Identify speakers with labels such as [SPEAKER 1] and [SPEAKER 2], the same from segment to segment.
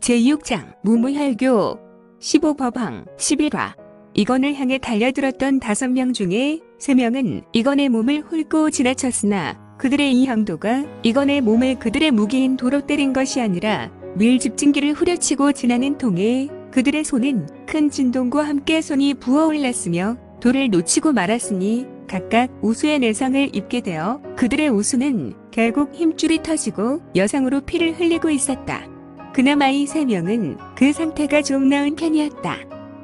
[SPEAKER 1] 제6장 무무혈교 15법왕 11화 이건을 향해 달려들었던 5명 중에 3명은 이건의 몸을 훑고 지나쳤으나 그들의 이 행도가 이건의 몸을 그들의 무기인 도로 때린 것이 아니라 밀집진기를 후려치고 지나는 통에 그들의 손은 큰 진동과 함께 손이 부어올랐으며 돌을 놓치고 말았으니 각각 우수의 내상을 입게 되어 그들의 우수는 결국 힘줄이 터지고 여상으로 피를 흘리고 있었다. 그나마 이 세 명은 그 상태가 좀 나은 편이었다.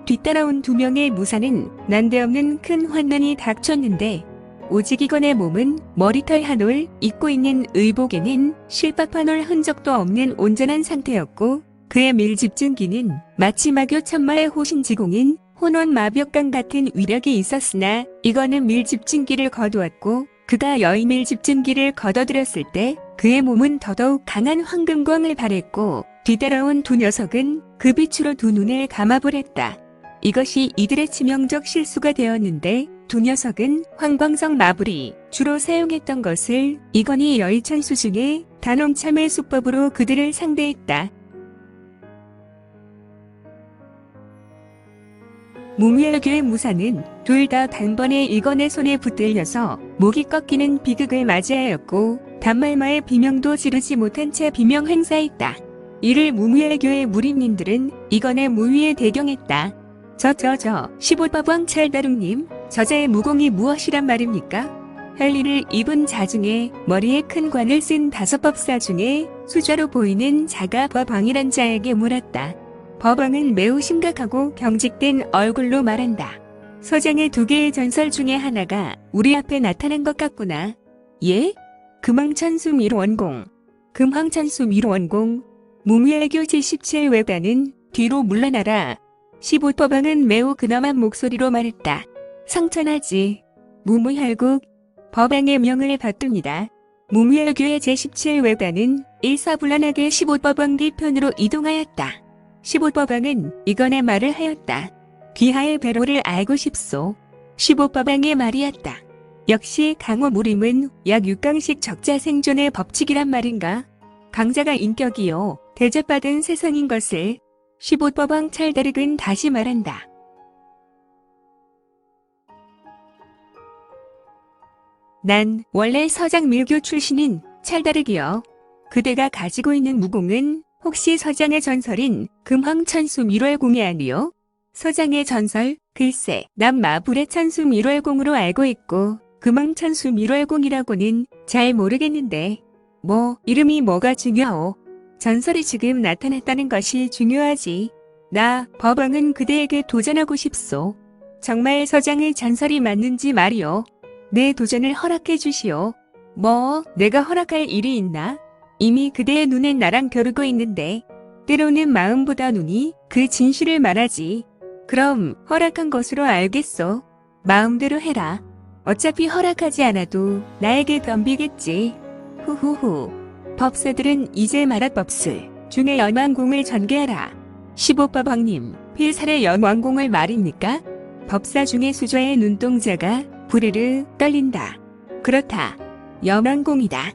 [SPEAKER 1] 뒤따라온 두 명의 무사는 난데없는 큰 환난이 닥쳤는데 오직 이건의 몸은 머리털 한 올, 입고 있는 의복에는 실밥 한 올 흔적도 없는 온전한 상태였고 그의 밀집증기는 마치 마교 천마의 호신지공인 혼원 마벽강 같은 위력이 있었으나 이거는 밀집증기를 거두었고 그가 여의 밀집증기를 걷어들였을 때 그의 몸은 더더욱 강한 황금광을 발했고 뒤따라온 두 녀석은 그 빛으로 두 눈을 감아버렸다. 이것이 이들의 치명적 실수가 되었는데 두 녀석은 황광성 마블이 주로 사용했던 것을 이건희 여의천수 중에 단홍참의 수법으로 그들을 상대했다. 무미엘교의 무사는 둘 다 단번에 이건의 손에 붙들려서 목이 꺾이는 비극을 맞이하였고 단말마의 비명도 지르지 못한 채 비명 행사했다. 이를 무미엘교의 무림님들은 이건의 무위에 대경했다. 저저저 15법왕 찰다rum님 저자의 무공이 무엇이란 말입니까? 혈리를 입은 자 중에 머리에 큰 관을 쓴 다섯 법사 중에 수좌로 보이는 자가 법왕이란 자에게 물었다. 법왕은 매우 심각하고 경직된 얼굴로 말한다. 서장의 두 개의 전설 중에 하나가 우리 앞에 나타난 것 같구나. 예? 금왕천수 미로원공. 금황천수 미로원공. 무미알교 제17외단은 뒤로 물러나라. 15법왕은 매우 근엄한 목소리로 말했다. 상천하지. 무무혈국. 법왕의 명을 받듭니다. 무무혈교의 제17외단은 일사불란하게 15법왕 뒤편으로 이동하였다. 15법왕은 이건의 말을 하였다. 귀하의 배로를 알고 싶소. 15법왕의 말이었다. 역시 강호 무림은 약 6강식 적자 생존의 법칙이란 말인가? 강자가 인격이요. 대접받은 세상인 것을 15법왕 찰다르근 다시 말한다. 난 원래 서장 밀교 출신인 찰다르기요. 그대가 가지고 있는 무공은 혹시 서장의 전설인 금황천수 밀월공이 아니요? 서장의 전설? 글쎄, 난 마불의 천수 밀월공으로 알고 있고 금황천수 밀월공이라고는 잘 모르겠는데 뭐 이름이 뭐가 중요하오? 전설이 지금 나타났다는 것이 중요하지. 나 법왕은 그대에게 도전하고 싶소. 정말 서장의 전설이 맞는지 말이오. 내 도전을 허락해 주시오. 뭐 내가 허락할 일이 있나? 이미 그대의 눈엔 나랑 겨루고 있는데 때로는 마음보다 눈이 그 진실을 말하지. 그럼 허락한 것으로 알겠소. 마음대로 해라. 어차피 허락하지 않아도 나에게 덤비겠지. 후후후. 법사들은 이제 말할 법술 중에 연왕공을 전개하라. 15법왕님, 필살의 연왕공을 말입니까? 법사 중에 수좌의 눈동자가 부르르 떨린다. 그렇다. 연왕공이다.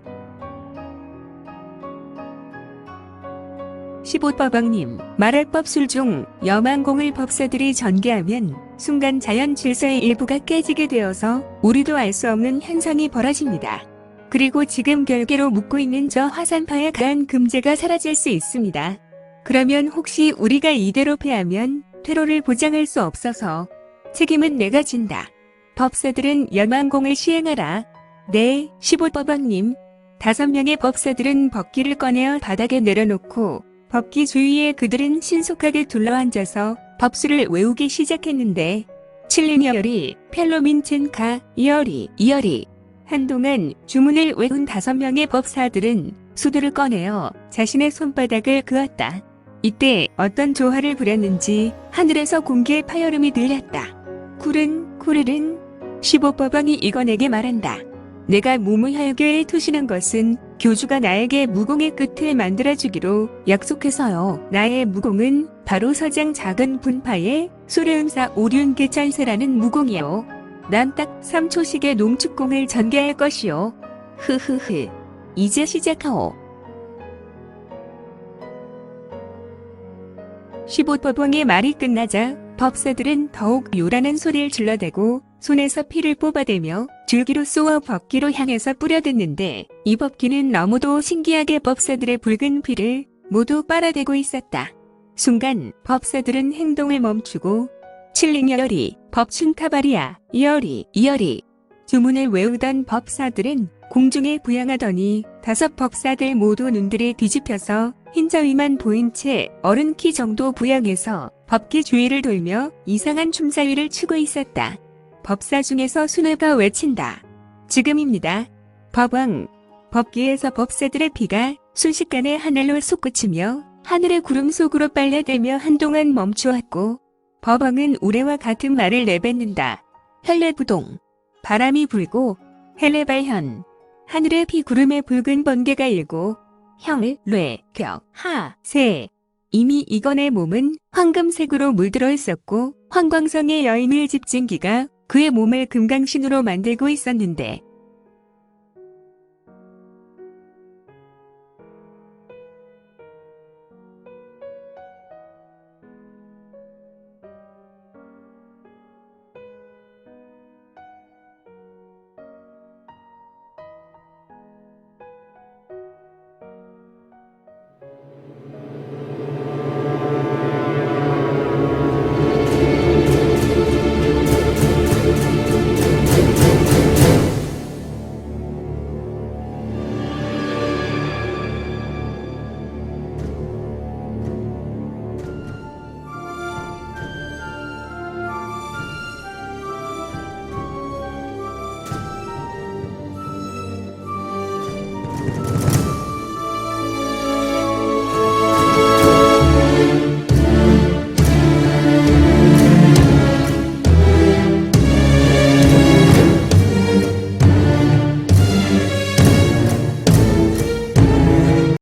[SPEAKER 1] 15법왕님, 말할 법술 중 여망공을 법사들이 전개하면 순간 자연 질서의 일부가 깨지게 되어서 우리도 알 수 없는 현상이 벌어집니다. 그리고 지금 결계로 묶고 있는 저 화산파의 가한 금제가 사라질 수 있습니다. 그러면 혹시 우리가 이대로 패하면 퇴로를 보장할 수 없어서 책임은 내가 진다. 법사들은 연망공을 시행하라. 네, 15법왕님. 다섯 명의 법사들은 법기를 꺼내어 바닥에 내려놓고 법기 주위에 그들은 신속하게 둘러앉아서 법수를 외우기 시작했는데 칠리니얼이 펠로민첸카 이어리 이어리 한동안 주문을 외운 다섯 명의 법사들은 수도를 꺼내어 자신의 손바닥을 그었다. 이때 어떤 조화를 부렸는지 하늘에서 공기의 파열음이 들렸다. 쿨은 쿨은 15법왕이 이건에게 말한다. 내가 무무혈교에 투신한 것은 교주가 나에게 무공의 끝을 만들어주기로 약속해서요. 나의 무공은 바로 서장 작은 분파의 수련사 오륜계천세라는 무공이요. 난 딱 3초씩의 농축공을 전개할 것이요. 흐흐흐. 이제 시작하오. 15법왕의 말이 끝나자 법사들은 더욱 요란한 소리를 질러대고 손에서 피를 뽑아대며 줄기로 쏘아 법기로 향해서 뿌려댔는데 이 법기는 너무도 신기하게 법사들의 붉은 피를 모두 빨아대고 있었다. 순간 법사들은 행동을 멈추고 칠링여리, 법춘타바리아, 이어리, 이어리 주문을 외우던 법사들은 공중에 부양하더니 다섯 법사들 모두 눈들이 뒤집혀서 흰자위만 보인 채 어른 키 정도 부양해서 법기 주위를 돌며 이상한 춤사위를 추고 있었다. 법사 중에서 순회가 외친다. 지금입니다. 법왕. 법기에서 법사들의 피가 순식간에 하늘로 솟구치며 하늘의 구름 속으로 빨려들며 한동안 멈추었고 법왕은 우레와 같은 말을 내뱉는다. 헬레부동. 바람이 불고 헬레발현. 하늘의 피구름의 붉은 번개가 일고 형, 뢰, 격, 하, 세. 이미 이건의 몸은 황금색으로 물들어 있었고 황광성의 여인을 집진기가 그의 몸을 금강신으로 만들고 있었는데